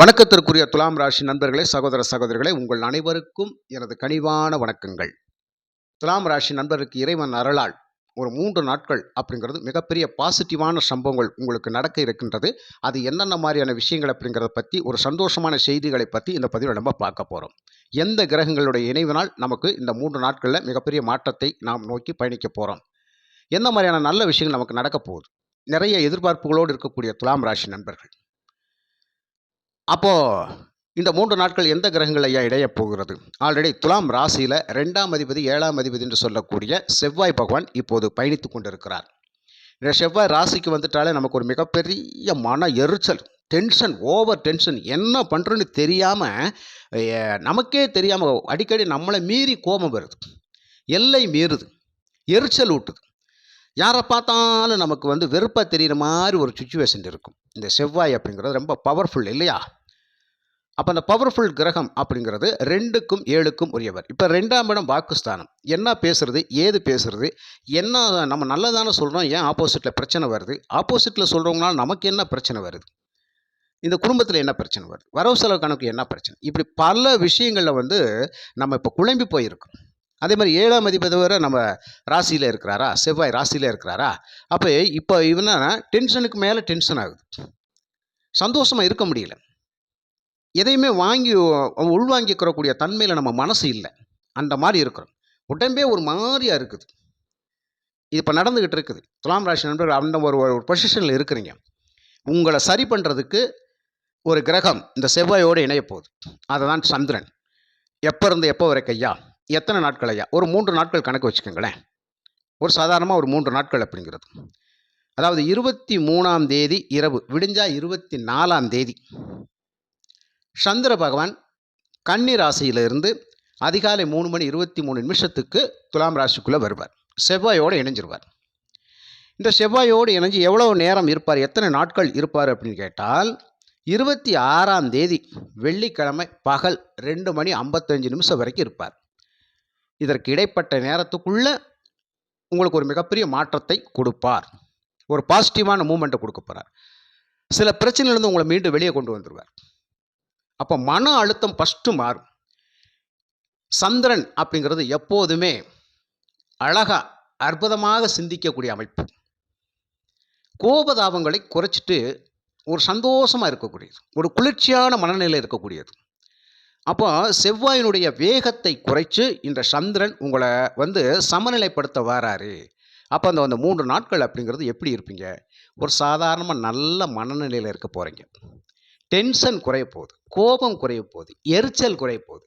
வணக்கத்திற்குரிய துலாம் ராசி நண்பர்களே சகோதர சகோதரிகளே உங்கள் அனைவருக்கும் எனது கனிவான வணக்கங்கள். துலாம் ராசி நண்பருக்கு இறைவன் அருளால் ஒரு மூன்று நாட்கள் அப்படிங்கிறது மிகப்பெரிய பாசிட்டிவான சம்பவங்கள் உங்களுக்கு நடக்க இருக்கின்றது. அது என்னென்ன மாதிரியான விஷயங்கள் அப்படிங்கிறத பற்றி ஒரு சந்தோஷமான செய்திகளை பற்றி இந்த பதிவில் நம்ம பார்க்க போகிறோம் எந்த கிரகங்களுடைய இணைவினால் நமக்கு இந்த மூன்று நாட்களில் மிகப்பெரிய மாற்றத்தை நாம் நோக்கி பயணிக்க போகிறோம் என்ன மாதிரியான நல்ல விஷயங்கள் நமக்கு நடக்க போகுது? நிறைய எதிர்பார்ப்புகளோடு இருக்கக்கூடிய துலாம் ராசி நண்பர்கள். அப்போ இந்த மூன்று நாட்கள் எந்த கிரகங்கள் ஐயா இடைய போகிறது? ஆல்ரெடி துலாம் ராசியில் ரெண்டாம் அதிபதி ஏழாம் அதிபதி என்று சொல்லக்கூடிய செவ்வாய் பகவான் இப்போது பயணித்து கொண்டிருக்கிறார். இந்த செவ்வாய் ராசிக்கு வந்துட்டாலே நமக்கு ஒரு மிகப்பெரிய மன எரிச்சல் டென்ஷன் ஓவர் டென்ஷன் என்ன பண்ணுறோன்னு தெரியாமல் நமக்கே தெரியாமல் அடிக்கடி நம்மளை மீறி கோபம் வருது. எல்லை மீறுது எரிச்சல் ஊட்டுது. யாரை பார்த்தாலும் நமக்கு வந்து வெறுப்பாக தெரிகிற மாதிரி ஒரு சுச்சுவேஷன் இருக்கும். இந்த செவ்வாய் அப்படிங்கிறது ரொம்ப பவர்ஃபுல் இல்லையா? அப்போ அந்த பவர்ஃபுல் கிரகம் அப்படிங்கிறது ரெண்டுக்கும் ஏழுக்கும் உரியவர். இப்போ ரெண்டாம் இடம் வாக்குஸ்தானம். என்ன பேசுறது? ஏது பேசுறது? என்ன நம்ம நல்லதானே சொல்கிறோம் ஏன் ஆப்போசிட்டில் பிரச்சனை வருது? ஆப்போசிட்டில் சொல்கிறவங்களால நமக்கு என்ன பிரச்சனை வருது? இந்த குடும்பத்தில் என்ன பிரச்சனை வருது? வரவு செலவு கணக்கு என்ன பிரச்சனை? இப்படி பல விஷயங்களில் வந்து நம்ம இப்போ குழம்பி போயிருக்கோம். அதே மாதிரி ஏழாம் அதிபதி வரை நம்ம ராசியில் இருக்கிறாரா? செவ்வாய் ராசியில் இருக்கிறாரா? அப்போ இப்போ இவனா டென்ஷனுக்கு மேலே டென்ஷன் ஆகுது. சந்தோஷமாக இருக்க முடியல. எதையுமே வாங்கி உள்வாங்கிக்கிறக்கூடிய தன்மையில் நம்ம மனசு இல்லை. அந்த மாதிரி இருக்கிறோம். உடம்பே ஒரு மாதிரியாக இருக்குது. இது இப்போ நடந்துக்கிட்டு இருக்குது. துலாம் ராசி நண்பர்கள் அந்த ஒரு ஒரு பொசிஷனில் இருக்கிறீங்க. உங்களை சரி பண்ணுறதுக்கு ஒரு கிரகம் இந்த செவ்வாயோடு இணைய போகுது. அதுதான் சந்திரன். எப்போ இருந்து எப்போ வரைக்கும் ஐயா எத்தனை நாட்கள் ஐயா? ஒரு மூன்று நாட்கள் கணக்கு வச்சுக்கோங்களேன். ஒரு சாதாரணமாக ஒரு மூன்று நாட்கள் அப்படிங்கிறது. அதாவது இருபத்தி மூணாம் தேதி இரவு விடிஞ்சா இருபத்தி நாலாம் தேதி. சந்திர பகவான் கன்னி ராசியிலிருந்து அதிகாலை மூணு மணி இருபத்தி மூணு நிமிஷத்துக்கு துலாம் ராசிக்குள்ளே வருவார். செவ்வாயோடு இணைஞ்சிருவார். இந்த செவ்வாயோடு இணைஞ்சு எவ்வளோ நேரம் இருப்பார்? எத்தனை நாட்கள் இருப்பார் அப்படின்னு கேட்டால் இருபத்தி ஆறாம் தேதி வெள்ளிக்கிழமை பகல் ரெண்டு மணி ஐம்பத்தஞ்சு நிமிஷம் வரைக்கும் இருப்பார். இதற்கு இடைப்பட்ட நேரத்துக்குள்ளே உங்களுக்கு ஒரு மிகப்பெரிய மாற்றத்தை கொடுப்பார். ஒரு பாசிட்டிவான மூமெண்ட்டை கொடுக்க போகிறார் சில பிரச்சனையிலேருந்து உங்களை மீண்டும் வெளியே கொண்டு வந்துடுவார் அப்போ மன அழுத்தம் ஃபஸ்ட்டு மாறும். சந்திரன் அப்படிங்கிறது எப்போதுமே அழகாக அற்புதமாக சிந்திக்கக்கூடிய அமைப்பு. கோபதாபங்களை குறைச்சிட்டு ஒரு சந்தோஷமாக இருக்கக்கூடியது. ஒரு குளிர்ச்சியான மனநிலை இருக்கக்கூடியது. அப்போ செவ்வாயினுடைய வேகத்தை குறைச்சு இந்த சந்திரன் உங்களை வந்து சமநிலைப்படுத்த வராரு. அப்போ அந்த அந்த மூன்று நாட்கள் அப்படிங்கிறது எப்படி இருப்பீங்க? ஒரு சாதாரணமாக நல்ல மனநிலையில் இருக்க போகிறீங்க டென்ஷன் குறைய போகுது கோபம் குறைய போகுது எரிச்சல் குறைய போகுது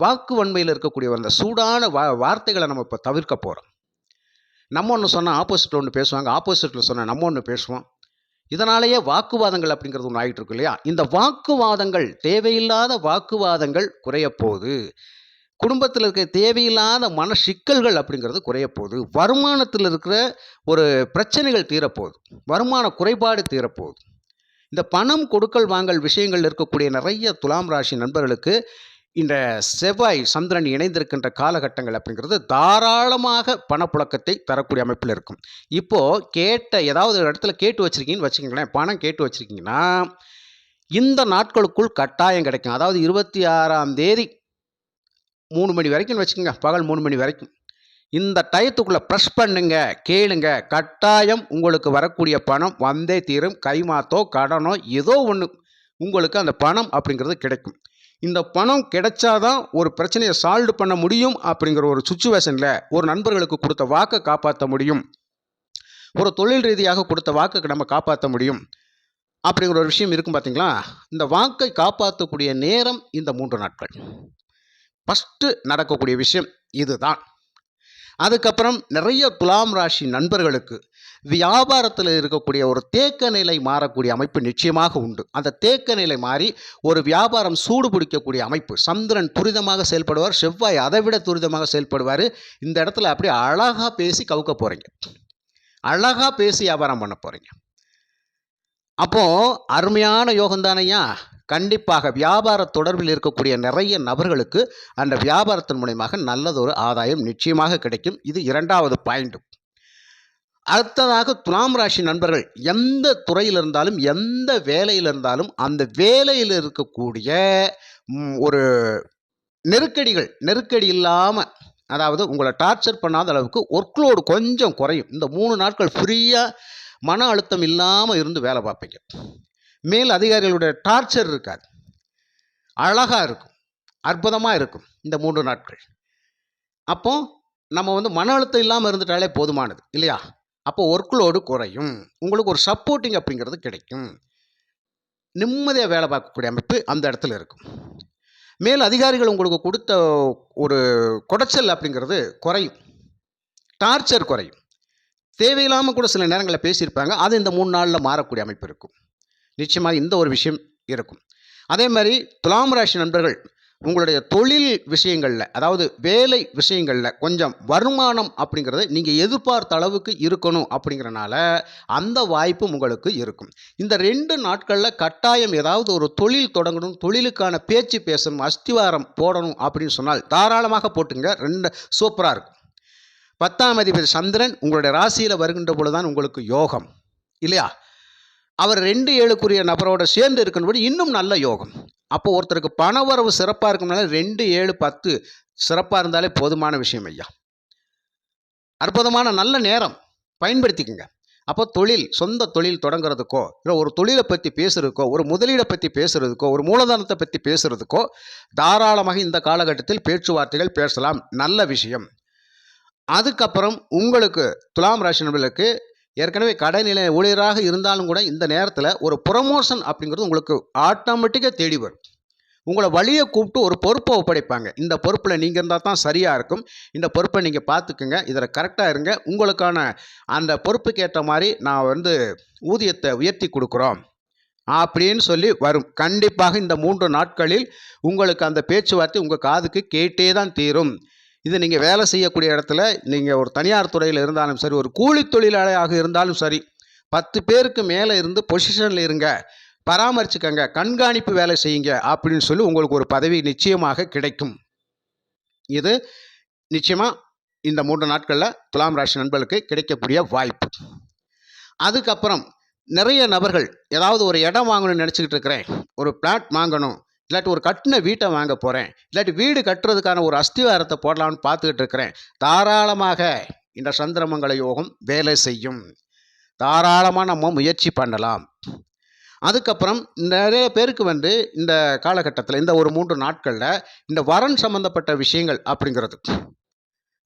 வாக்கு வன்மையில் இருக்கக்கூடிய அந்த சூடான வா வார்த்தைகளை நம்ம இப்போ தவிர்க்க போகிறோம் நம்ம ஒன்று சொன்னால் ஆப்போசிட்டில் ஒன்று பேசுவாங்க ஆப்போசிட்டில் சொன்னால் நம்ம ஒன்று பேசுவோம். இதனாலேயே வாக்குவாதங்கள் அப்படிங்கிறது ஒன்று ஆகிட்டு இருக்கு இல்லையா? இந்த வாக்குவாதங்கள் தேவையில்லாத வாக்குவாதங்கள் குறைய போகுது குடும்பத்தில் இருக்க தேவையில்லாத மன சிக்கல்கள் அப்படிங்கிறது குறைய போகுது வருமானத்தில் இருக்கிற ஒரு பிரச்சனைகள் தீரப்போகுது. வருமான குறைபாடு தீரப்போகுது. இந்த பணம் கொடுக்கல் வாங்கல் விஷயங்கள் இருக்கக்கூடிய நிறைய துலாம் ராசி நண்பர்களுக்கு இந்த செவ்வாய் சந்திரன் இணைந்திருக்கின்ற காலகட்டங்கள் அப்படிங்கிறது தாராளமாக பணப்புழக்கத்தை தரக்கூடிய அமைப்பில் இருக்கும். இப்போது கேட்ட ஏதாவது ஒரு இடத்துல கேட்டு வச்சுருக்கீங்கன்னு வச்சுக்கோங்களேன் பணம் கேட்டு வச்சுருக்கீங்கன்னா இந்த நாட்களுக்குள் கட்டாயம் கிடைக்கும். அதாவது இருபத்தி ஆறாம் தேதி மூணு மணி வரைக்கும் வச்சுக்கோங்க பகல் மூணு மணி வரைக்கும். இந்த டயத்துக்குள்ளே ப்ரெஷ் பண்ணுங்க கேளுங்க. கட்டாயம் உங்களுக்கு வரக்கூடிய பணம் வந்தே தீரும். கைமாத்தோ கடனோ ஏதோ ஒன்று உங்களுக்கு அந்த பணம் அப்படிங்கிறது கிடைக்கும். இந்த பணம் கிடைச்சாதான் ஒரு பிரச்சனையை சால்வ் பண்ண முடியும் அப்படிங்கிற ஒரு சுச்சுவேஷனில் ஒரு நண்பர்களுக்கு கொடுத்த வாக்கை காப்பாற்ற முடியும். ஒரு தொழில் ரீதியாக கொடுத்த வாக்கை நம்ம காப்பாற்ற முடியும். அப்படிங்கிற ஒரு விஷயம் இருக்கும் பார்த்தீங்களா இந்த வாக்கை காப்பாற்றக்கூடிய நேரம் இந்த மூன்று நாட்கள். ஃபஸ்ட்டு நடக்கக்கூடிய விஷயம் இதுதான். அதுக்கப்புறம் நிறைய துலாம் ராசி நண்பர்களுக்கு வியாபாரத்தில் இருக்கக்கூடிய ஒரு தேக்க நிலை மாறக்கூடிய அமைப்பு நிச்சயமாக உண்டு. அந்த தேக்க நிலை மாறி ஒரு வியாபாரம் சூடு பிடிக்கக்கூடிய அமைப்பு. சந்திரன் துரிதமாக செயல்படுவார். செவ்வாய் அதை விட துரிதமாக செயல்படுவார். இந்த இடத்துல அப்படியே அழகாக பேசி கவுக்க போகிறீங்க அழகாக பேசி வியாபாரம் பண்ண போகிறீங்க அப்போது அருமையான யோகம் தானையா கண்டிப்பாக வியாபார தொடர்பில் இருக்கக்கூடிய நிறைய நபர்களுக்கு அந்த வியாபாரத்தின் மூலயமாக நல்லதொரு ஆதாயம் நிச்சயமாக கிடைக்கும். இது இரண்டாவது பாயிண்ட் அடுத்ததாக துலாம் ராசி நண்பர்கள் எந்த துறையில் இருந்தாலும் எந்த வேலையில் இருந்தாலும் அந்த வேலையில் இருக்கக்கூடிய ஒரு நெருக்கடிகள் நெருக்கடி இல்லாமல் அதாவது உங்களை டார்ச்சர் பண்ணாத அளவுக்கு ஒர்க்லோடு கொஞ்சம் குறையும். இந்த மூணு நாட்கள் ஃப்ரீயாக மன அழுத்தம் இல்லாமல் இருந்து வேலை பார்ப்பீங்க. மேல் அதிகாரிகளுடைய டார்ச்சர் இருக்காது. அழகாக இருக்கும். அற்புதமாக இருக்கும் இந்த மூன்று நாட்கள். அப்போ நம்ம வந்து மன அழுத்தம் இல்லாமல் இருந்துட்டாலே போதுமானது இல்லையா? அப்போ ஒர்க்லோடு குறையும். உங்களுக்கு ஒரு சப்போர்ட்டிங் அப்படிங்கிறது கிடைக்கும். நிம்மதியாக வேலை பார்க்கக்கூடிய அமைப்பு அந்த இடத்துல இருக்கும். மேல் அதிகாரிகள் உங்களுக்கு கொடுத்த ஒரு குடைச்சல் அப்படிங்கிறது குறையும். டார்ச்சர் குறையும். தேவையில்லாமல் கூட சில நேரங்களில் பேசியிருப்பாங்க. அது இந்த மூணு நாளில் மாறக்கூடிய அமைப்பு இருக்கும். நிச்சயமாக இந்த ஒரு விஷயம் இருக்கும். அதே மாதிரி துலாம் ராசி நண்பர்கள் உங்களுடைய தொழில் விஷயங்களில் அதாவது வேலை விஷயங்களில் கொஞ்சம் வருமானம் அப்படிங்கிறது நீங்கள் எதிர்பார்த்த அளவுக்கு இருக்கணும் அப்படிங்கிறனால அந்த வாய்ப்பும் உங்களுக்கு இருக்கும். இந்த ரெண்டு நாட்களில் கட்டாயம் ஏதாவது ஒரு தொழில் தொடங்கணும் தொழிலுக்கான பேச்சு பேசணும் அஸ்திவாரம் போடணும் அப்படின்னு சொன்னால் தாராளமாக போட்டுங்க ரெண்டு சூப்பராக இருக்கும். பத்தாம் அதிபதி சந்திரன் உங்களுடைய ராசியில் வருகின்ற பொழுது தான் உங்களுக்கு யோகம் இல்லையா? அவர் ரெண்டு ஏழுக்குரிய நபரோட சேர்ந்து இருக்கணும்படி இன்னும் நல்ல யோகம். அப்போ ஒருத்தருக்கு பணவரவு சிறப்பாக இருக்கணும்னால ரெண்டு ஏழு பத்து சிறப்பாக இருந்தாலே போதுமான விஷயம் ஐயா. அற்புதமான நல்ல நேரம். பயன்படுத்திக்கங்க. அப்போ தொழில் சொந்த தொழில் தொடங்குறதுக்கோ இல்லை ஒரு தொழிலை பற்றி பேசுறதுக்கோ ஒரு முதலீடை பற்றி பேசுறதுக்கோ ஒரு மூலதனத்தை பற்றி பேசுறதுக்கோ தாராளமாக இந்த காலகட்டத்தில் பேச்சுவார்த்தைகள் பேசலாம். நல்ல விஷயம். அதுக்கப்புறம் உங்களுக்கு துலாம் ராசி நபர்களுக்கு ஏற்கனவே கடைநிலை ஊழியராக இருந்தாலும் கூட இந்த நேரத்தில் ஒரு ப்ரொமோஷன் அப்படிங்கிறது உங்களுக்கு ஆட்டோமேட்டிக்காக தேடி வரும். உங்களை வழியை கூப்பிட்டு ஒரு பொறுப்பை ஒப்படைப்பாங்க. இந்த பொறுப்பில் நீங்கள் இருந்தால் தான் சரியாக இருக்கும். இந்த பொறுப்பை நீங்கள் பார்த்துக்குங்க இதில் கரெக்டாக இருங்க. உங்களுக்கான அந்த பொறுப்புக்கு ஏற்ற மாதிரி நான் வந்து ஊதியத்தை உயர்த்தி கொடுக்குறோம். அப்படின்னு சொல்லி வரும். கண்டிப்பாக இந்த மூன்று நாட்களில் உங்களுக்கு அந்த பேச்சுவார்த்தை உங்கள் காதுக்கு கேட்டே தான் தீரும். இது நீங்கள் வேலை செய்யக்கூடிய இடத்துல நீங்கள் ஒரு தனியார் துறையில் இருந்தாலும் சரி ஒரு கூலி தொழிலாளியாக இருந்தாலும் சரி பத்து பேருக்கு மேலே இருந்து பொசிஷனில் இருங்க பராமரிச்சுக்கங்க கண்காணிப்பு வேலை செய்யுங்க அப்படின்னு சொல்லி உங்களுக்கு ஒரு பதவி நிச்சயமாக கிடைக்கும். இது நிச்சயமாக இந்த மூன்று நாட்களில் துலாம் ராசி நண்பர்களுக்கு கிடைக்கக்கூடிய வாய்ப்பு. அதுக்கப்புறம் நிறைய நபர்கள் ஏதாவது ஒரு இடம் வாங்கணும்னு நினச்சிக்கிட்டு இருக்கிறேன் ஒரு பிளாட் வாங்கணும் இல்லாட்டி ஒரு கட்டின வீட்டை வாங்க போகிறேன் இல்லாட்டி வீடு கட்டுறதுக்கான ஒரு அஸ்திவாரத்தை போடலாம்னு பார்த்துக்கிட்டு இருக்கிறேன். தாராளமாக இந்த சந்திரமங்கல யோகம் வேலை செய்யும். தாராளமாக நம்ம முயற்சி பண்ணலாம். அதுக்கப்புறம் நிறைய பேருக்கு வந்து இந்த காலகட்டத்தில் இந்த ஒரு மூன்று நாட்களில் இந்த வரன் சம்மந்தப்பட்ட விஷயங்கள் அப்படிங்கிறது.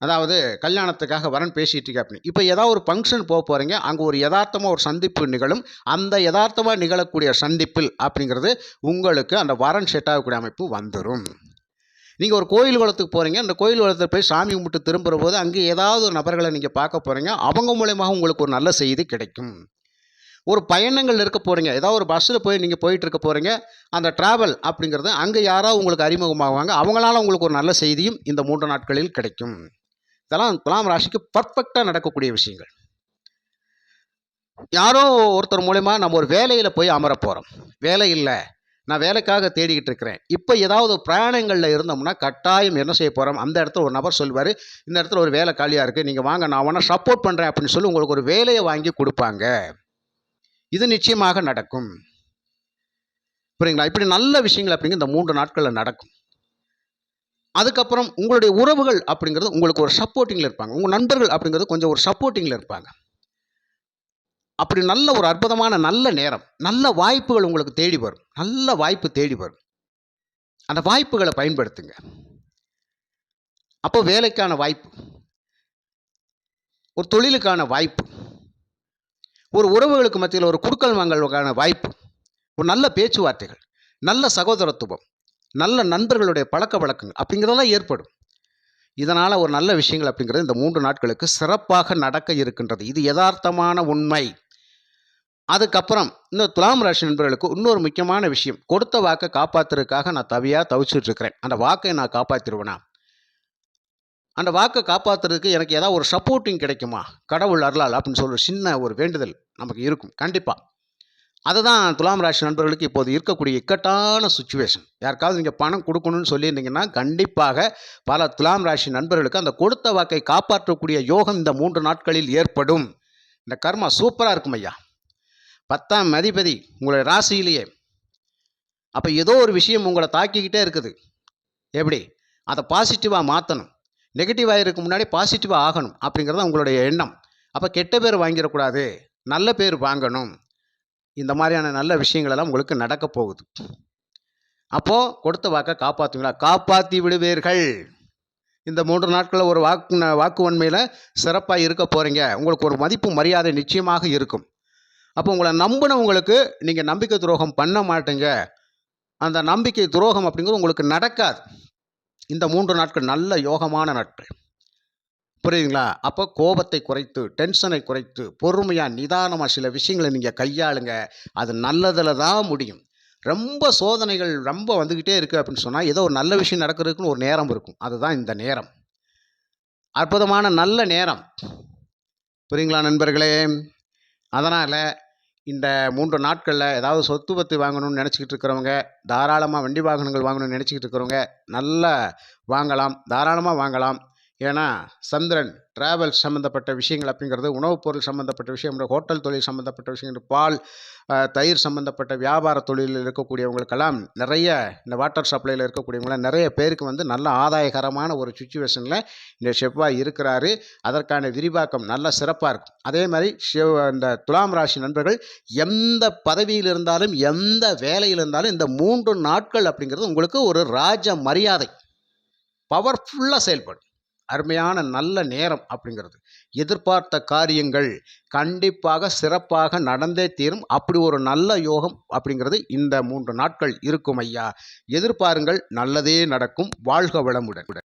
அதாவது கல்யாணத்துக்காக வரன் பேசிகிட்டு இருக்கேன் அப்படின்னு இப்போ ஏதாவது ஒரு ஃபங்க்ஷன் போக போகிறீங்க அங்கே ஒரு யதார்த்தமாக ஒரு சந்திப்பு நிகழும். அந்த யதார்த்தமாக நிகழக்கூடிய சந்திப்பில் அப்படிங்கிறது உங்களுக்கு அந்த வரன் செட் ஆகக்கூடிய அமைப்பு வந்துடும் நீங்கள் ஒரு கோயில் குளத்துக்கு போகிறீங்க அந்த கோயில் குளத்தில் போய் சாமி கும்பிட்டு திரும்புகிற போது அங்கே ஏதாவது ஒரு நபர்களை நீங்கள் பார்க்க போகிறீங்க அவங்க மூலயமாக உங்களுக்கு ஒரு நல்ல செய்தி கிடைக்கும். ஒரு பயணங்கள் இருக்க போகிறீங்க ஏதாவது ஒரு பஸ்ஸில் போய் நீங்கள் போயிட்டு இருக்க போகிறீங்க அந்த ட்ராவல் அப்படிங்கிறது அங்கே யாராவது உங்களுக்கு அறிமுகமாகுவாங்க அவங்களால உங்களுக்கு ஒரு நல்ல செய்தியும் இந்த மூன்று நாட்களில் கிடைக்கும். இதெல்லாம் துலாம் ராசிக்கு பர்ஃபெக்டாக நடக்கக்கூடிய விஷயங்கள். யாரோ ஒருத்தர் மூலயமா நம்ம ஒரு வேலையில் போய் அமர போகிறோம் வேலை இல்லை. நான் வேலைக்காக தேடிக்கிட்டு இருக்கிறேன். இப்போ ஏதாவது பிரயாணங்களில் இருந்தோம்னா கட்டாயம் என்ன செய்ய போகிறோம் அந்த இடத்துல ஒரு நபர் சொல்வார் இந்த இடத்துல ஒரு வேலை காலியாக இருக்குது நீங்கள் வாங்க நான் வேணால் சப்போர்ட் பண்ணுறேன் அப்படின்னு சொல்லி உங்களுக்கு ஒரு வேலையை வாங்கி கொடுப்பாங்க. இது நிச்சயமாக நடக்கும். புரியுங்களா? இப்படி நல்ல விஷயங்கள் அப்படிங்க இந்த மூன்று நாட்களில் நடக்கும். அதுக்கப்புறம் உங்களுடைய உறவுகள் அப்படிங்கிறது உங்களுக்கு ஒரு சப்போர்ட்டிங்கில் இருப்பாங்க. உங்கள் நண்பர்கள் அப்படிங்கிறது கொஞ்சம் ஒரு சப்போர்ட்டிங்கில் இருப்பாங்க. அப்படி நல்ல ஒரு அற்புதமான நல்ல நேரம் நல்ல வாய்ப்புகள் உங்களுக்கு தேடி வரும். நல்ல வாய்ப்பு தேடி வரும். அந்த வாய்ப்புகளை பயன்படுத்துங்க. அப்போ வேலைக்கான வாய்ப்பு ஒரு தொழிலுக்கான வாய்ப்பு ஒரு உறவுகளுக்கு மத்தியில் ஒரு குடுக்கல் வாங்கலுக்கான வாய்ப்பு ஒரு நல்ல பேச்சுவார்த்தைகள் நல்ல சகோதரத்துவம் நல்ல நண்பர்களுடைய பழக்க வழக்கங்கள் அப்படிங்கிறதெல்லாம் ஏற்படும். இதனால் ஒரு நல்ல விஷயங்கள் அப்படிங்கிறது இந்த மூன்று நாட்களுக்கு சிறப்பாக நடக்க இருக்கின்றது. இது யதார்த்தமான உண்மை. அதுக்கப்புறம் இந்த துலாம் ராசி நண்பர்களுக்கு இன்னொரு முக்கியமான விஷயம். கொடுத்த வாக்கை காப்பாற்றுறதுக்காக நான் தவியாக தவிச்சிட்டு இருக்கிறேன். அந்த வாக்கை நான் காப்பாற்றிடுவேனா அந்த வாக்கை காப்பாற்றுறதுக்கு எனக்கு ஏதாவது ஒரு சப்போர்ட்டிங் கிடைக்குமா? கடவுள் அருளால் அப்படின்னு சொல்லி சின்ன ஒரு வேண்டுதல் நமக்கு இருக்கும். கண்டிப்பாக அதை தான் துலாம் ராசி நண்பர்களுக்கு இப்போது இருக்கக்கூடிய இக்கட்டான சுச்சுவேஷன் யாருக்காவது நீங்கள் பணம் கொடுக்கணும்னு சொல்லியிருந்தீங்கன்னா கண்டிப்பாக பல துலாம் ராசி நண்பர்களுக்கு அந்த கொடுத்த வாக்கை காப்பாற்றக்கூடிய யோகம் இந்த மூன்று நாட்களில் ஏற்படும். இந்த கர்மா சூப்பராக இருக்கும் ஐயா. பத்தாம் அதிபதி உங்களுடைய ராசியிலேயே. அப்போ ஏதோ ஒரு விஷயம் உங்களை தாக்கிக்கிட்டே இருக்குது. எப்படி? அதை பாசிட்டிவாக மாற்றணும் நெகட்டிவாக இருக்க முன்னாடி பாசிட்டிவாக ஆகணும் அப்படிங்கிறது உங்களுடைய எண்ணம். அப்போ கெட்ட பேர் வாங்கிடக்கூடாது. நல்ல பேர் வாங்கணும். இந்த மாதிரியான நல்ல விஷயங்களெல்லாம் உங்களுக்கு நடக்க போகுது. அப்போது கொடுத்த வாக்கை காப்பாற்றுவீங்களா காப்பாற்றி விடுவீர்கள். இந்த மூன்று நாட்களில் ஒரு வாக்கு வாக்குவன்மையில் சிறப்பாக இருக்க போகிறீங்க உங்களுக்கு ஒரு மதிப்பு மரியாதை நிச்சயமாக இருக்கும். அப்போ உங்களை நம்பினவங்களுக்கு நீங்கள் நம்பிக்கை துரோகம் பண்ண மாட்டீங்க. அந்த நம்பிக்கை துரோகம் அப்படிங்கிறது உங்களுக்கு நடக்காது. இந்த மூன்று நாட்கள் நல்ல யோகமான நாட்கள். புரியுதுங்களா? அப்போ கோபத்தை குறைத்து டென்ஷனை குறைத்து பொறுமையாக நிதானமாக சில விஷயங்களை நீங்கள் கையாளுங்க. அது நல்லதில் தான் முடியும். ரொம்ப சோதனைகள் ரொம்ப வந்துக்கிட்டே இருக்குது அப்படின்னு சொன்னால் ஏதோ ஒரு நல்ல விஷயம் நடக்கிறதுக்குன்னு ஒரு நேரம் இருக்கும். அதுதான் இந்த நேரம். அற்புதமான நல்ல நேரம். புரியுங்களா நண்பர்களே? அதனால் இந்த மூன்று நாட்களில் ஏதாவது சொத்து பத்து வாங்கணும்னு நினச்சிக்கிட்டு இருக்கிறவங்க தாராளமாக வண்டி வாகனங்கள் வாங்கணும்னு நினச்சிக்கிட்டு இருக்கிறவங்க நல்லா வாங்கலாம் தாராளமாக வாங்கலாம். ஏன்னா சந்திரன் டிராவல் சம்மந்தப்பட்ட விஷயங்கள் அப்படிங்கிறது உணவுப் பொருள் சம்மந்தப்பட்ட விஷயம் ஹோட்டல் தொழில் சம்மந்தப்பட்ட விஷயங்கள் பால் தயிர் சம்மந்தப்பட்ட வியாபார தொழிலில் இருக்கக்கூடியவங்களுக்கெல்லாம் நிறைய இந்த வாட்டர் சப்ளையில் இருக்கக்கூடியவங்களாம் நிறைய பேருக்கு வந்து நல்ல ஆதாயகரமான ஒரு சுச்சுவேஷனில் இந்த செவ்வாய் இருக்கிறாரு. அதற்கான விரிவாக்கம் நல்ல சிறப்பாக இருக்கும். அதே மாதிரி ஷிவ் இந்த துலாம் ராசி நண்பர்கள் எந்த பதவியில் இருந்தாலும் எந்த வேலையில் இருந்தாலும் இந்த மூன்று நாட்கள் அப்படிங்கிறது உங்களுக்கு ஒரு ராஜ மரியாதை பவர்ஃபுல்லாக செயல்படும். அருமையான நல்ல நேரம் அப்படிங்கிறது. எதிர்பார்த்த காரியங்கள் கண்டிப்பாக சிறப்பாக நடந்தே தீரும். அப்படி ஒரு நல்ல யோகம் அப்படிங்கிறது இந்த மூன்று நாட்கள் இருக்கும் ஐயா. எதிர்பாருங்கள் நல்லதே நடக்கும். வாழ்க வளமுடன்.